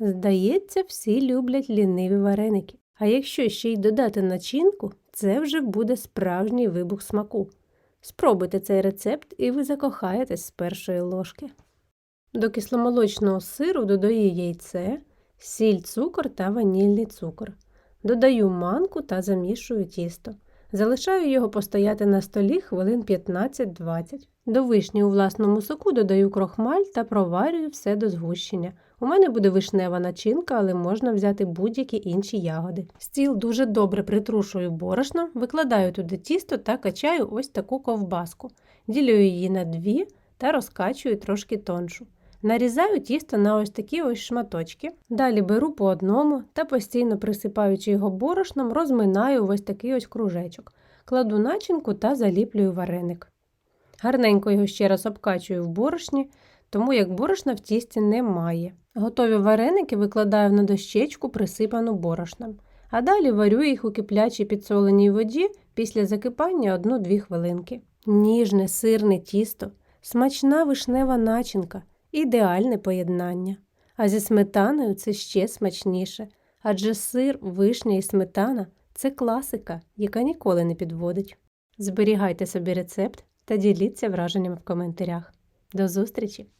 Здається, всі люблять ліниві вареники. А якщо ще й додати начинку, це вже буде справжній вибух смаку. Спробуйте цей рецепт і ви закохаєтесь з першої ложки. До кисломолочного сиру додаю яйце, сіль, цукор та ванільний цукор. Додаю манку та замішую тісто. Залишаю його постояти на столі хвилин 15-20. До вишні у власному соку додаю крохмаль та проварюю все до згущення. У мене буде вишнева начинка, але можна взяти будь-які інші ягоди. Стіл дуже добре притрушую борошном, викладаю туди тісто та качаю ось таку ковбаску. Ділю її на дві та розкачую трошки тоншу. Нарізаю тісто на ось такі ось шматочки. Далі беру по одному та постійно присипаючи його борошном, розминаю ось такий ось кружечок. Кладу начинку та заліплюю вареник. Гарненько його ще раз обкачую в борошні, тому як борошна в тісті немає. Готові вареники викладаю на дощечку, присипану борошном. А далі варю їх у киплячій підсоленій воді після закипання 1-2 хвилинки. Ніжне сирне тісто, смачна вишнева начинка, ідеальне поєднання. А зі сметаною це ще смачніше, адже сир, вишня і сметана це класика, яка ніколи не підводить. Зберігайте собі рецепт та діліться враженнями в коментарях. До зустрічі!